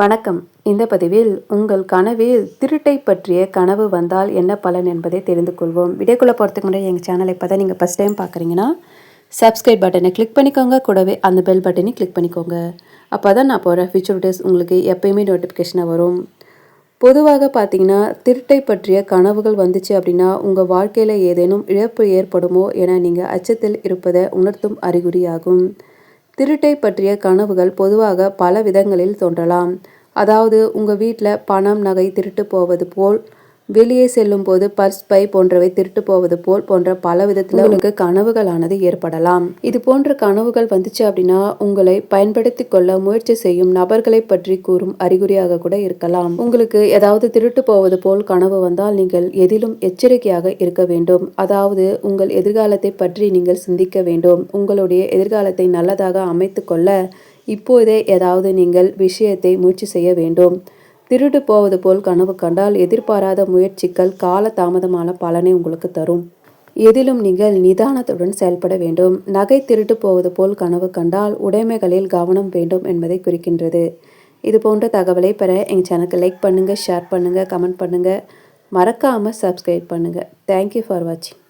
வணக்கம். இந்த பதிவில் உங்கள் கனவில் திருட்டை பற்றிய கனவு வந்தால் என்ன பலன் என்பதை தெரிந்து கொள்வோம். வீடியோக்குள்ளே போகிறதுக்கு முன்னாடி எங்கள் சேனலை இப்போ தான் நீங்கள் ஃபஸ்ட் டைம் பார்க்குறீங்கன்னா சப்ஸ்கிரைப் பட்டனை கிளிக் பண்ணிக்கோங்க. கூடவே அந்த பெல் பட்டனையும் கிளிக் பண்ணிக்கோங்க. அப்போ தான் நான் போகிற ஃபியூச்சர் டேஸ் உங்களுக்கு எப்பயுமே நோட்டிஃபிகேஷனாக வரும். பொதுவாக பார்த்தீங்கன்னா திருட்டை பற்றிய கனவுகள் வந்துச்சு அப்படின்னா உங்கள் வாழ்க்கையில் ஏதேனும் இழப்பு ஏற்படுமோ என நீங்கள் அச்சத்தில் இருப்பதை உணர்த்தும் அறிகுறியாகும். திருட்டை பற்றிய கனவுகள் பொதுவாக பல விதங்களில் தோன்றலாம். அதாவது உங்கள் வீட்டில் பணம் நகை திருட்டு போவது போல் வெளியே செல்லும் போது பர்ஸ் பை போன்றவை திருட்டு போவது போல் போன்ற பல விதத்தில் உங்களுக்கு கனவுகளானது ஏற்படலாம். இது போன்ற கனவுகள் வந்துச்சு அப்படின்னா உங்களை பயன்படுத்தி கொள்ள முயற்சி செய்யும் நபர்களை பற்றி கூறும் அறிகுறியாக கூட இருக்கலாம். உங்களுக்கு ஏதாவது திருட்டு போவது போல் கனவு வந்தால் நீங்கள் எதிலும் எச்சரிக்கையாக இருக்க வேண்டும். அதாவது உங்கள் எதிர்காலத்தை பற்றி நீங்கள் சிந்திக்க வேண்டும். உங்களுடைய எதிர்காலத்தை நல்லதாக அமைத்து கொள்ள இப்போதே ஏதாவது நீங்கள் விஷயத்தை முயற்சி செய்ய வேண்டும். திருடு போவது போல் கனவு கண்டால் எதிர்பாராத முயற்சிகள் கால தாமதமான பலனை உங்களுக்கு தரும். எதிலும் நீங்கள் நிதானத்துடன் செயல்பட வேண்டும். நகை திருட்டு போவது போல் கனவு கண்டால் உடைமைகளில் கவனம் வேண்டும் என்பதை குறிக்கின்றது. இது போன்ற தகவலை பெற எங்கள் சேனலுக்கு லைக் பண்ணுங்கள் ஷேர் பண்ணுங்கள் கமெண்ட் பண்ணுங்கள் மறக்காமல் சப்ஸ்கிரைப் பண்ணுங்கள் தேங்க்யூ ஃபார் வாட்சிங்